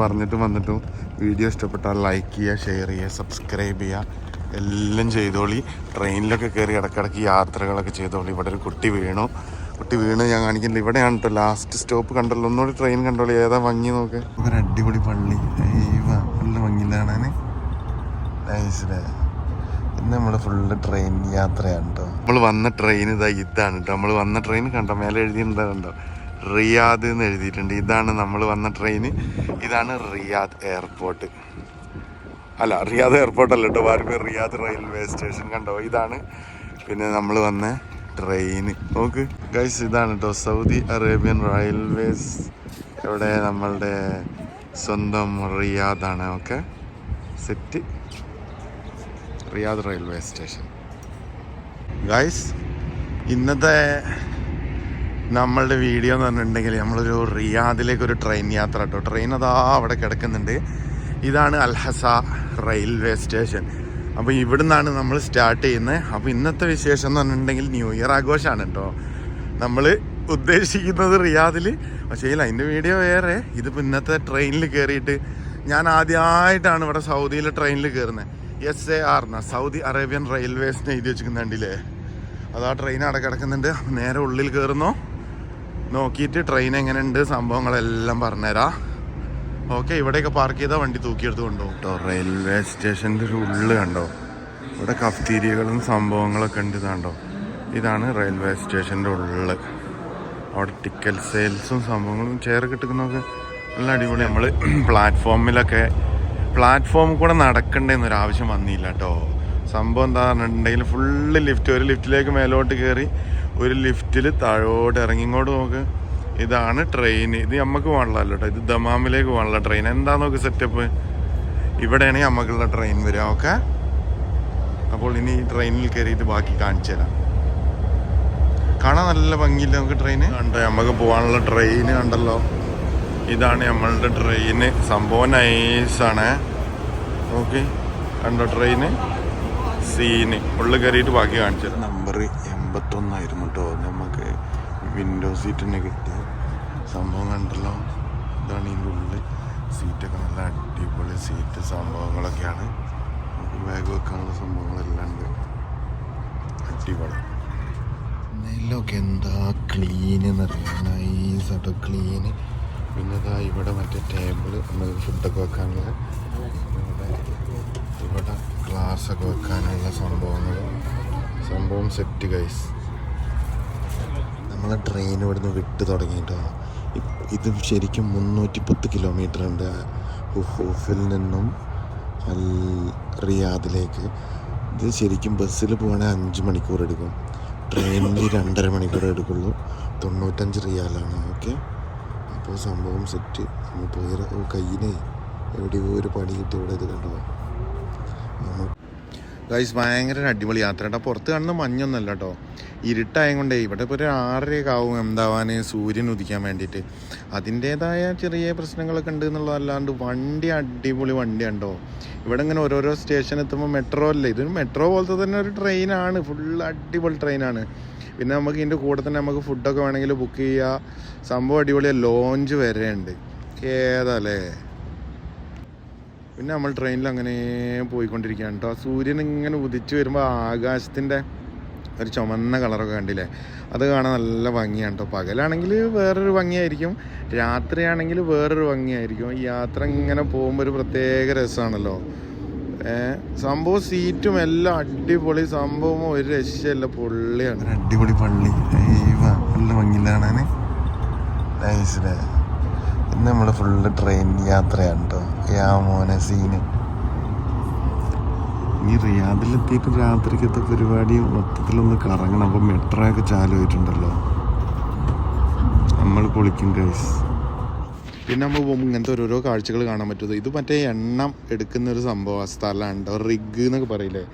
പറഞ്ഞിട്ടും വന്നിട്ടും. വീഡിയോ ഇഷ്ടപ്പെട്ടാൽ ലൈക്ക് ചെയ്യുക ഷെയർ ചെയ്യുക സബ്സ്ക്രൈബ് ചെയ്യുക. എല്ലാം ചെയ്തോളി. ട്രെയിനിലൊക്കെ കയറി ഇടക്കിടക്ക് യാത്രകളൊക്കെ ചെയ്തോളി. ഇവിടെ ഒരു കുട്ടി വീണു. കുട്ടി വീണ് ഞാൻ കാണിക്കുന്നില്ല. ഇവിടെയാണ് കേട്ടോ ലാസ്റ്റ് സ്റ്റോപ്പ് കണ്ടല്ലോ. ഒന്നുകൂടി ട്രെയിൻ കണ്ടോളി. ഏതാ ഭംഗി നോക്ക്. ഒരു അടിപൊളി പള്ളി. നല്ല ഭംഗിയില്ല കാണാന്. നൈസിലെ ഇന്ന് നമ്മൾ ഫുള്ള് ട്രെയിൻ യാത്രയാണ് കേട്ടോ നമ്മൾ വന്ന ട്രെയിൻ ഇതാ ഇതാണ് കേട്ടോ നമ്മൾ വന്ന ട്രെയിൻ കണ്ടോ? മേലെ എഴുതിയിട്ടുണ്ടോ റിയാദ് എന്ന് എഴുതിയിട്ടുണ്ട്. ഇതാണ് നമ്മൾ വന്ന ട്രെയിന് ഇതാണ് റിയാദ് എയർപോർട്ട് അല്ല റിയാദ് എയർപോർട്ട് അല്ല കേട്ടോ. വാർപ്പ് റിയാദ് റെയിൽവേ സ്റ്റേഷൻ കണ്ടോ? ഇതാണ് പിന്നെ നമ്മൾ വന്ന ട്രെയിൻ നോക്ക്. ഗൈസ് ഇതാണ് കേട്ടോ. സൗദി അറേബ്യൻ റെയിൽവേസ് ഇവിടെ നമ്മളുടെ സ്വന്തം റിയാദാണ്. Okay? Set Riyadh railway station guys ഇന്നത്തെ നമ്മളുടെ വീഡിയോ എന്ന് പറഞ്ഞിട്ടുണ്ടെങ്കിൽ നമ്മളൊരു റിയാദിലേക്ക് ഒരു ട്രെയിൻ യാത്ര കേട്ടോ. ട്രെയിൻ അതാ അവിടെ കിടക്കുന്നുണ്ട്. ഇതാണ് അൽഹസ റെയിൽവേ സ്റ്റേഷൻ അപ്പോൾ ഇവിടെ നിന്നാണ് നമ്മൾ സ്റ്റാർട്ട് ചെയ്യുന്നത് അപ്പോൾ ഇന്നത്തെ വിശേഷം എന്ന് പറഞ്ഞിട്ടുണ്ടെങ്കിൽ ന്യൂ ഇയർ ആഘോഷമാണ് കേട്ടോ. നമ്മൾ ഉദ്ദേശിക്കുന്നത് റിയാദിൽ പക്ഷേ അതിന്റെ വീഡിയോ വേറെ. ഇതിപ്പോൾ ഇന്നത്തെ ട്രെയിനിൽ കയറിയിട്ട് ഞാൻ ആദ്യമായിട്ടാണ് ഇവിടെ സൗദിയിലെ ട്രെയിനിൽ കയറുന്നത് എസ് എ ആർ എന്ന സൗദി അറേബ്യൻ റെയിൽവേസിനെ എഴുതി വെച്ചിരിക്കുന്നുണ്ടില്ലേ അതാ ട്രെയിൻ അവിടെ കിടക്കുന്നുണ്ട്. നേരെ ഉള്ളിൽ കയറുന്നു നോക്കിയിട്ട് ട്രെയിൻ എങ്ങനെയുണ്ട്? സംഭവങ്ങളെല്ലാം പറഞ്ഞുതരാം. ഓക്കെ ഇവിടെയൊക്കെ പാർക്ക് ചെയ്താൽ വണ്ടി തൂക്കിയെടുത്ത് കൊണ്ടുപോകും കേട്ടോ റെയിൽവേ സ്റ്റേഷന്റെ ഒരു ഉള്ളു കണ്ടോ? ഇവിടെ കഫ്തീരിയകളും സംഭവങ്ങളൊക്കെ ഉണ്ട് കണ്ടോ? ഇതാണ് റെയിൽവേ സ്റ്റേഷന്റെ ഉള്ളിൽ അവിടെ ടിക്കറ്റ് സെയിൽസും സംഭവങ്ങളും ചെയർ കിട്ടുന്നതൊക്കെ നല്ല അടിപൊളി. നമ്മൾ പ്ലാറ്റ്ഫോമിലൊക്കെ പ്ലാറ്റ്ഫോമിൽ കൂടെ നടക്കണ്ടെന്നൊരു ആവശ്യം വന്നില്ല കേട്ടോ സംഭവം എന്താ പറഞ്ഞിട്ടുണ്ടെങ്കിൽ ഫുള്ള് ലിഫ്റ്റ് ഒരു ലിഫ്റ്റിലേക്ക് മേലോട്ട് കയറി ഒരു ലിഫ്റ്റിൽ താഴോട്ട് ഇറങ്ങി ഇങ്ങോട്ട് നോക്ക്. ഇതാണ് ട്രെയിൻ ഇത് നമുക്ക് പോകണല്ലോ കേട്ടോ. ഇത് ദമാമിലേക്ക് പോകാനുള്ള ട്രെയിൻ എന്താ നോക്ക് സെറ്റപ്പ് ഇവിടെയാണെങ്കിൽ നമുക്കുള്ള ട്രെയിൻ വരിക ഓക്കെ? അപ്പോൾ ഇനി ഈ ട്രെയിനിൽ കയറിയിട്ട് ബാക്കി കാണിച്ചു തരാം. കാണാൻ നല്ല ഭംഗിയില്ല നമുക്ക് ട്രെയിൻ കണ്ടോ നമുക്ക് പോകാനുള്ള ട്രെയിൻ കണ്ടല്ലോ. ഇതാണ് നമ്മളുടെ ട്രെയിന് സംഭവം നൈസാണ് ഓക്കെ കണ്ടോ ട്രെയിന് സീന് ഉള്ളിൽ കയറിയിട്ട് ബാക്കി കാണിച്ചു തരാം. നമ്പർ എൺപത്തൊന്നായിരുന്നു കേട്ടോ നമുക്ക് വിൻഡോ സീറ്റ് തന്നെ കിട്ടിയ സംഭവം കണ്ടല്ലോ. ഇതാണ് ഇതിന്റെ ഉള്ളിൽ സീറ്റൊക്കെ നല്ല അടിപൊളി സീറ്റ് സംഭവങ്ങളൊക്കെയാണ്. നമുക്ക് ബാഗ് വെക്കാനുള്ള സംഭവങ്ങളെല്ലാം ഉണ്ട്. അടിപൊളി. നെല്ലൊക്കെ എന്താ ക്ലീൻ എന്നറിയാം നൈസായിട്ട് ക്ലീൻ പിന്നെ ഇതാ ഇവിടെ മറ്റേ ടേബിൾ നമുക്ക് ഫുഡൊക്കെ വെക്കാനുള്ള ഇവിടെ ഗ്ലാസ് ഗ്ലാസ്സൊക്കെ വെക്കാനുള്ള സംഭവങ്ങൾ സംഭവം സെറ്റ് ഗൈസ് നമ്മളെ ട്രെയിൻ ഇവിടുന്ന് വിട്ട് തുടങ്ങിയിട്ടോ ഇത് ശരിക്കും മുന്നൂറ്റി പത്ത് കിലോമീറ്റർ ഉണ്ട് ഹുഫൂഫിൽ നിന്നും അൽ റിയാദിലേക്ക്. ഇത് ശരിക്കും ബസ്സിൽ പോകണേ അഞ്ച് മണിക്കൂർ എടുക്കും. ട്രെയിനിൽ രണ്ടര മണിക്കൂർ എടുക്കുള്ളൂ. തൊണ്ണൂറ്റഞ്ച് റിയാലാണ് ഓക്കെ അപ്പോൾ സംഭവം സെറ്റ് നമ്മൾ പോയി കയ്യിനെ എവിടെയോ ഒരു പണി കിട്ടി ഇവിടെ ഇത് കണ്ടോ? നമ്മൾ ഗൈസ് ഭയങ്കര അടിപൊളി യാത്ര കേട്ടോ പുറത്ത് കാണുന്ന മഞ്ഞൊന്നല്ല കേട്ടോ ഇരുട്ടായ കൊണ്ടേ ഇവിടെ ഇപ്പോൾ ഒരു ആറരയൊക്കെ ആവും എന്താവാൻ സൂര്യൻ ഉദിക്കാൻ വേണ്ടിയിട്ട്. അതിന്റേതായ ചെറിയ പ്രശ്നങ്ങളൊക്കെ ഉണ്ട് എന്നുള്ളതല്ലാണ്ട് വണ്ടി അടിപൊളി വണ്ടിയുണ്ടോ ഇവിടെ ഇങ്ങനെ ഓരോരോ സ്റ്റേഷൻ എത്തുമ്പോൾ മെട്രോ അല്ലേ? ഇതൊരു മെട്രോ പോലത്തെ തന്നെ ഒരു ട്രെയിനാണ് ഫുൾ അടിപൊളി ട്രെയിനാണ് പിന്നെ നമുക്ക് ഇതിന്റെ കൂടെ തന്നെ നമുക്ക് ഫുഡൊക്കെ വേണമെങ്കിൽ ബുക്ക് ചെയ്യുക സംഭവം അടിപൊളിയാണ് ലോഞ്ച് വരെയുണ്ട്. ഏതാ ഏതല്ലേ പിന്നെ നമ്മൾ ട്രെയിനിൽ അങ്ങനെ പോയിക്കൊണ്ടിരിക്കുകയാണ് കേട്ടോ സൂര്യൻ ഇങ്ങനെ ഉദിച്ചു വരുമ്പോൾ ആകാശത്തിന്റെ ഒരു ചുമന്ന കളറൊക്കെ കണ്ടില്ലേ? അത് കാണാൻ നല്ല ഭംഗിയാണ് കേട്ടോ പകലാണെങ്കിൽ വേറൊരു ഭംഗിയായിരിക്കും രാത്രിയാണെങ്കിൽ വേറൊരു ഭംഗിയായിരിക്കും. ഈ യാത്ര ഇങ്ങനെ പോകുമ്പോൾ ഒരു പ്രത്യേക രസമാണല്ലോ സംഭവം സീറ്റും എല്ലാം അടിപൊളി. സംഭവം ഒരു രക്ഷയല്ല. പൊള്ളിയാണ്. അടിപൊളി പള്ളി. നല്ല ഭംഗിയില്ല കാണാൻ ഇന്ന് നമ്മൾ ഫുള്ള് ട്രെയിൻ യാത്രയാണ് കേട്ടോ യാ മോനെ സീന് ഈ റിയാദിലെത്തിയിട്ട് രാത്രിക്കത്തെ പരിപാടി മൊത്തത്തിലൊന്ന് കറങ്ങണം. അപ്പം മെട്രോ ഒക്കെ ചാലു ആയിട്ടുണ്ടല്ലോ. നമ്മൾ പൊളിക്കും ഗൈസ് പിന്നെ നമ്മൾ പോകുമ്പോൾ ഇങ്ങനത്തെ ഓരോരോ കാഴ്ചകൾ കാണാൻ പറ്റുന്നത് ഇത് മറ്റേ എണ്ണം എടുക്കുന്ന ഒരു സംഭവം. സ്ഥലമാണ് റിഗ് എന്നൊക്കെ പറയില്ലേ?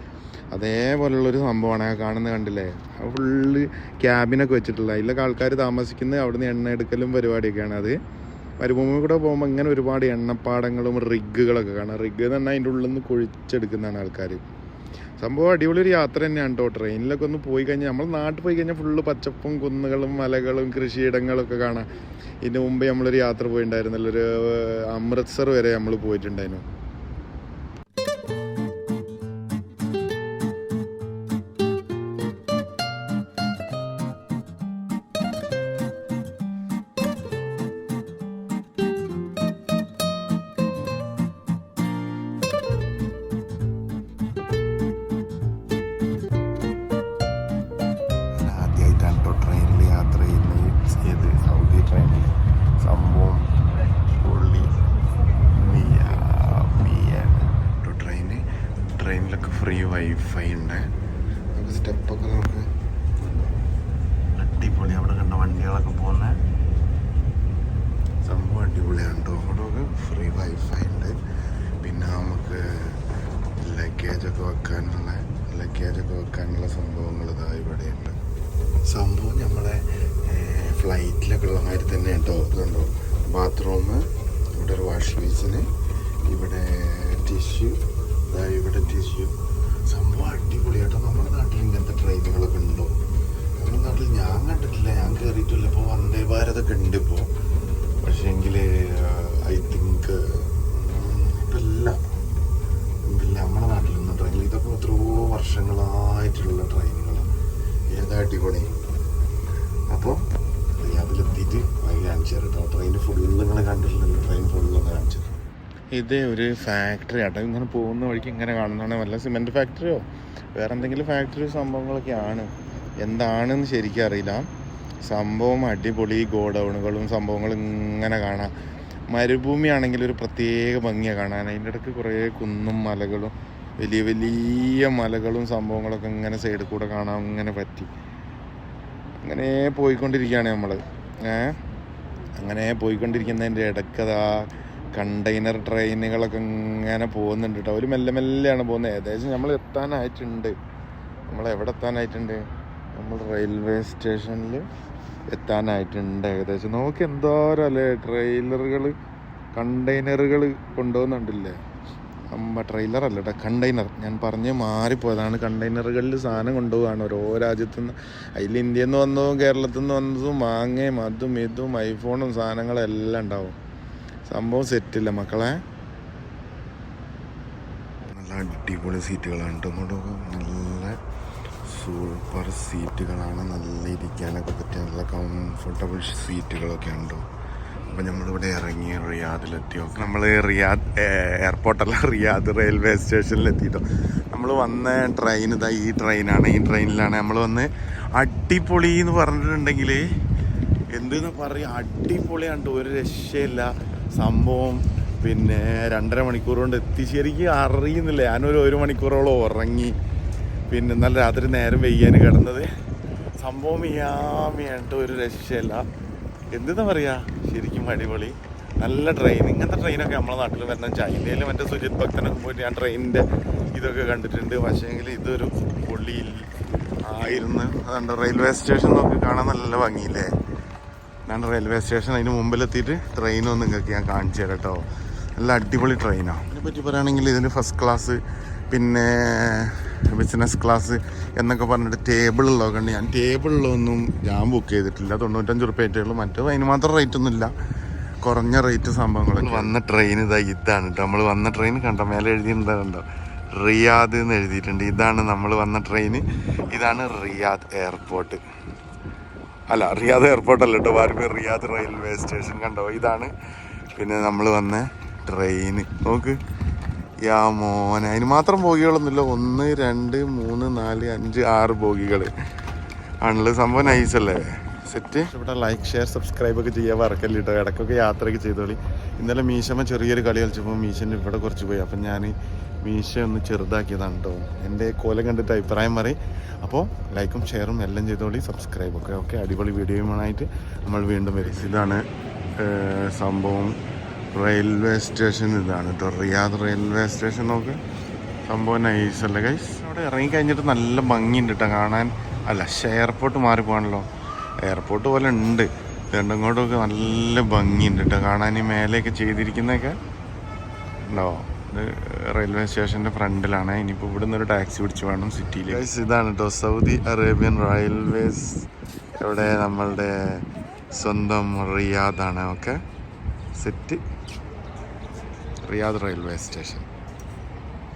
അതേപോലുള്ളൊരു സംഭവമാണ് ആ കാണുന്നത് കണ്ടില്ലേ? അത് ഫുള്ള് ക്യാബിനൊക്കെ വെച്ചിട്ടുള്ള. അതിലൊക്കെ ആൾക്കാർ താമസിക്കുന്നത് അവിടുന്ന് എണ്ണ എടുക്കലും പരിപാടിയൊക്കെയാണ് അത്. മരുഭൂമി കൂടെ പോകുമ്പോൾ ഇങ്ങനെ ഒരുപാട് എണ്ണപ്പാടങ്ങളും റിഗുകളൊക്കെ കാണാം. റിഗ് എന്ന് പറഞ്ഞാൽ അതിന്റെ ഉള്ളിൽ നിന്ന് കുഴിച്ചെടുക്കുന്നതാണ് ആൾക്കാർ സംഭവം അടിപൊളി ഒരു യാത്ര തന്നെയാണ് കേട്ടോ. ട്രെയിനിലൊക്കെ ഒന്ന് പോയി കഴിഞ്ഞാൽ നമ്മൾ നാട്ടിൽ പോയി കഴിഞ്ഞാൽ ഫുള്ള് പച്ചപ്പും കുന്നുകളും മലകളും കൃഷിയിടങ്ങളൊക്കെ കാണാം. ഇതിന് മുമ്പേ നമ്മളൊരു യാത്ര പോയിട്ടുണ്ടായിരുന്നല്ലോ ഒരു അമൃത്സർ വരെ നമ്മൾ പോയിട്ടുണ്ടായിരുന്നു. വണ്ടികളൊക്കെ പോകുന്നത് സംഭവം അടിപൊളിയാണ് കേട്ടോ ഫ്രീ വൈഫൈ ഉണ്ട്. പിന്നെ നമുക്ക് ലഗേജൊക്കെ വെക്കാനുള്ള ലഗേജൊക്കെ വെക്കാനുള്ള സംഭവങ്ങൾ ഇതാ ഇവിടെയുണ്ട് സംഭവം നമ്മളെ ഫ്ലൈറ്റിലൊക്കെ ഉള്ള മാതിരി തന്നെ കേട്ടോ ഇതുണ്ടോ ബാത്റൂം ഇവിടെ ഒരു വാഷ് ബേസിന് ഇവിടെ ടിഷ്യൂ ഇവിടെ ടിഷ്യൂ സംഭവം അടിപൊളിയാട്ടോ നമ്മുടെ നാട്ടിൽ ഇങ്ങനത്തെ ട്രെയിനുകളൊക്കെ ഉണ്ടോ? ഞാൻ കണ്ടിട്ടില്ല. ഞാൻ കയറിയിട്ടില്ല ഇപ്പോൾ വന്ദേ ഭാരതൊക്കെ ഉണ്ട് ഇപ്പോൾ പക്ഷേ എങ്കിൽ ഐ തിങ്ക് ഇല്ല ഇല്ല നമ്മുടെ നാട്ടിലൊന്നും ട്രെയിനിൽ ഇതൊക്കെ എത്രയോ വർഷങ്ങളായിട്ടുള്ള ട്രെയിനുകൾ ഏതാ അടിപൊളി. അപ്പോൾ റിയാദിലെത്തിയിട്ട് വൈകി കാണിച്ചു ട്രെയിൻ ഫുള്ള് നിങ്ങൾ കണ്ടിട്ടില്ലല്ലോ. ട്രെയിൻ ഫുള്ളൊന്ന് കാണിച്ചു തരാം. ഇത് ഒരു ഫാക്ടറി ആട്ടോ. ഇങ്ങനെ പോകുന്ന വഴിക്ക് ഇങ്ങനെ കാണുന്നതാണ്. വല്ല സിമെന്റ് ഫാക്ടറിയോ വേറെ എന്തെങ്കിലും ഫാക്ടറി സംഭവങ്ങളൊക്കെയാണ്. എന്താണെന്ന് ശരിക്കും അറിയില്ല. സംഭവം അടിപൊളി ഗോഡൗണുകളും സംഭവങ്ങളും ഇങ്ങനെ കാണാം. മരുഭൂമി ആണെങ്കിൽ ഒരു പ്രത്യേക ഭംഗിയാണ് കാണാൻ. അതിന്റെ ഇടയ്ക്ക് കുറേ കുന്നും മലകളും വലിയ വലിയ മലകളും സംഭവങ്ങളൊക്കെ ഇങ്ങനെ സൈഡിൽ കൂടെ കാണാൻ ഇങ്ങനെ പറ്റി. അങ്ങനെ പോയിക്കൊണ്ടിരിക്കുകയാണ് നമ്മൾ അങ്ങനെ പോയിക്കൊണ്ടിരിക്കുന്നതിന്റെ ഇടയ്ക്കതാ കണ്ടെയ്നർ ട്രെയിനുകളൊക്കെ ഇങ്ങനെ പോകുന്നുണ്ട് കേട്ടോ ഒരു മെല്ലെ മെല്ലെയാണ് പോകുന്നത്. ഏകദേശം നമ്മൾ എത്താനായിട്ടുണ്ട്. നമ്മൾ എവിടെ എത്താനായിട്ടുണ്ട്? നമ്മൾ റെയിൽവേ സ്റ്റേഷനിൽ എത്താനായിട്ടുണ്ട്. ഏകദേശം നോക്ക് എന്തോരം അല്ലേ ട്രെയിലറുകൾ കണ്ടെയ്നറുകൾ കൊണ്ടുപോകുന്നുണ്ടല്ലേ? അമ്മ ട്രെയിലർ അല്ല കേട്ടോ കണ്ടെയ്നർ ഞാൻ പറഞ്ഞ് മാറിപ്പോയതാണ്. കണ്ടെയ്നറുകളിൽ സാധനം കൊണ്ടുപോവാണ് ഓരോ രാജ്യത്തു നിന്ന് അതിൽ ഇന്ത്യയിൽ നിന്ന് വന്നതും കേരളത്തിൽ നിന്ന് വന്നതും മാങ്ങയും അതും ഇതും ഐഫോണും സാധനങ്ങളും എല്ലാം ഉണ്ടാവും. സംഭവം സെറ്റില്ല മക്കളെ. നല്ല അടിപൊളി സീറ്റുകളാണ് കേട്ടോ നല്ല സൂപ്പർ സീറ്റുകളാണ് നല്ല ഇരിക്കാനൊക്കെ പറ്റിയ നല്ല കംഫർട്ടബിൾ സീറ്റുകളൊക്കെ ഉണ്ടോ? അപ്പം നമ്മളിവിടെ ഇറങ്ങി റിയാദിലെത്തി നമ്മൾ റിയാദ് എയർപോർട്ടല്ല റിയാദ് റെയിൽവേ സ്റ്റേഷനിലെത്തിയിട്ടോ നമ്മൾ വന്ന ട്രെയിൻ ഇതാ ഈ ട്രെയിനാണ് ഈ ട്രെയിനിലാണ് നമ്മൾ വന്ന് അടിപൊളി എന്ന് പറഞ്ഞിട്ടുണ്ടെങ്കിൽ എന്തെന്ന് പറയുക അടിപൊളിയാണ് ഒരു രക്ഷയില്ല. സംഭവം പിന്നെ രണ്ടര മണിക്കൂർ കൊണ്ട് എത്തി. ശരിക്കും അറിയുന്നില്ല. ഞാനൊരു ഒരു മണിക്കൂറോളം ഉറങ്ങി. പിന്നെ ഇന്നലെ രാത്രി നേരം വെയ്യാൻ കിടന്നത്. സംഭവം ഇയാമിയായിട്ട് ഒരു രക്ഷയല്ല. എന്താ പറയാ? ശരിക്കും അടിപൊളി. നല്ല ട്രെയിൻ ഇങ്ങനത്തെ ട്രെയിനൊക്കെ നമ്മളെ നാട്ടിൽ വരണം. ചൈനയിൽ മറ്റേ സുജിത് ഭക്തനൊക്കെ പോയിട്ട് ഞാൻ ട്രെയിനിന്റെ ഇതൊക്കെ കണ്ടിട്ടുണ്ട്. പക്ഷേങ്കിൽ ഇതൊരു പൊള്ളിയിൽ ആയിരുന്നു. അതുകൊണ്ട് റെയിൽവേ സ്റ്റേഷൻ നോക്കി കാണാൻ നല്ല ഭംഗിയില്ലേ? ഞാൻ റെയിൽവേ സ്റ്റേഷൻ അതിന് മുമ്പിലെത്തിയിട്ട് ട്രെയിനൊന്നും നിങ്ങൾക്ക് ഞാൻ കാണിച്ചു തരാം കേട്ടോ നല്ല അടിപൊളി ട്രെയിനാണ് ഇതിനെ പറ്റി പറയുകയാണെങ്കിൽ ഇതിന് ഫസ്റ്റ് ക്ലാസ് പിന്നെ ബിസിനസ് ക്ലാസ് എന്നൊക്കെ പറഞ്ഞിട്ട് ടേബിളുള്ളതൊക്കെ കണ്ട്. ഞാൻ ടേബിളിലൊന്നും ഞാൻ ബുക്ക് ചെയ്തിട്ടില്ല. തൊണ്ണൂറ്റഞ്ച് റുപ്യ ആയിട്ടുള്ളൂ മറ്റേത് അതിന് മാത്രം റേറ്റ് ഒന്നുമില്ല കുറഞ്ഞ റേറ്റ് സംഭവങ്ങൾ വന്ന ട്രെയിൻ ഇതാ ഇതാണ് നമ്മൾ വന്ന ട്രെയിൻ കണ്ടോ? മേലെ എഴുതിയിട്ടുണ്ടോ റിയാദ് എന്ന് എഴുതിയിട്ടുണ്ട്. ഇതാണ് നമ്മൾ വന്ന ട്രെയിൻ ഇതാണ് റിയാദ് എയർപോർട്ട് അല്ല റിയാദ് എയർപോർട്ട് അല്ല കേട്ടോ ബാർബി റിയാദ് റെയിൽവേ സ്റ്റേഷൻ കണ്ടോ? ഇതാണ്. പിന്നെ നമ്മൾ വന്ന ട്രെയിൻ നോക്ക്. യാ മോനെ. അതിന് മാത്രം ബോഗികളൊന്നുമില്ല. ഒന്ന് രണ്ട് മൂന്ന് നാല് അഞ്ച് ആറ് ബോഗികൾ ആണല്ലോ സംഭവം നൈസല്ലേ സെറ്റ് ഇവിടെ ലൈക്ക് ഷെയർ സബ്സ്ക്രൈബ് ഒക്കെ ചെയ്യാൻ മറക്കല്ല കേട്ടോ ഇടയ്ക്കൊക്കെ യാത്രയൊക്കെ ചെയ്തോളി. ഇന്നലെ മീശമ്മ ചെറിയൊരു കളി കളിച്ചപ്പോൾ മീശന്റെ ഇവിടെ കുറച്ച് പോയി. അപ്പം ഞാൻ മീശ ഒന്ന് ചെറുതാക്കിയതാണ് കേട്ടോ എന്റെ കോലം കണ്ടിട്ട് അഭിപ്രായം മാറി അപ്പോൾ ലൈക്കും ഷെയറും എല്ലാം ചെയ്തോളി. സബ്സ്ക്രൈബ് ഒക്കെ. ഓക്കെ അടിപൊളി വീഡിയോയുമായിട്ട് നമ്മൾ വീണ്ടും വരും. ഇതാണ് സംഭവം. റെയിൽവേ സ്റ്റേഷൻ ഇതാണ്. കേട്ടോ റിയാദ് റെയിൽവേ സ്റ്റേഷൻ നോക്ക്. സംഭവം നൈസ് അല്ലേ ഗൈസ് അവിടെ ഇറങ്ങിക്കഴിഞ്ഞിട്ട് നല്ല ഭംഗിയുണ്ട് കേട്ടോ കാണാൻ. അല്ല പക്ഷേ എയർപോർട്ട് മാറിപ്പോകണല്ലോ എയർപോർട്ട് പോലെ ഉണ്ട്. രണ്ടും ഇങ്ങോട്ടൊക്കെ നല്ല ഭംഗിയുണ്ട് കേട്ടോ കാണാൻ ഈ മേലെയൊക്കെ ചെയ്തിരിക്കുന്നതൊക്കെ. ഉണ്ടോ? ഇത് റെയിൽവേ സ്റ്റേഷന്റെ ഫ്രണ്ടിലാണ്. ഇനിയിപ്പോൾ ഇവിടെ നിന്ന് ഒരു ടാക്സി പിടിച്ച് വേണം സിറ്റിയിൽ ഗൈസ് ഇതാണ് കേട്ടോ സൗദി അറേബ്യൻ റെയിൽവേസ് ഇവിടെ നമ്മളുടെ സ്വന്തം റിയാദാണ് okay set Riyadh railway station.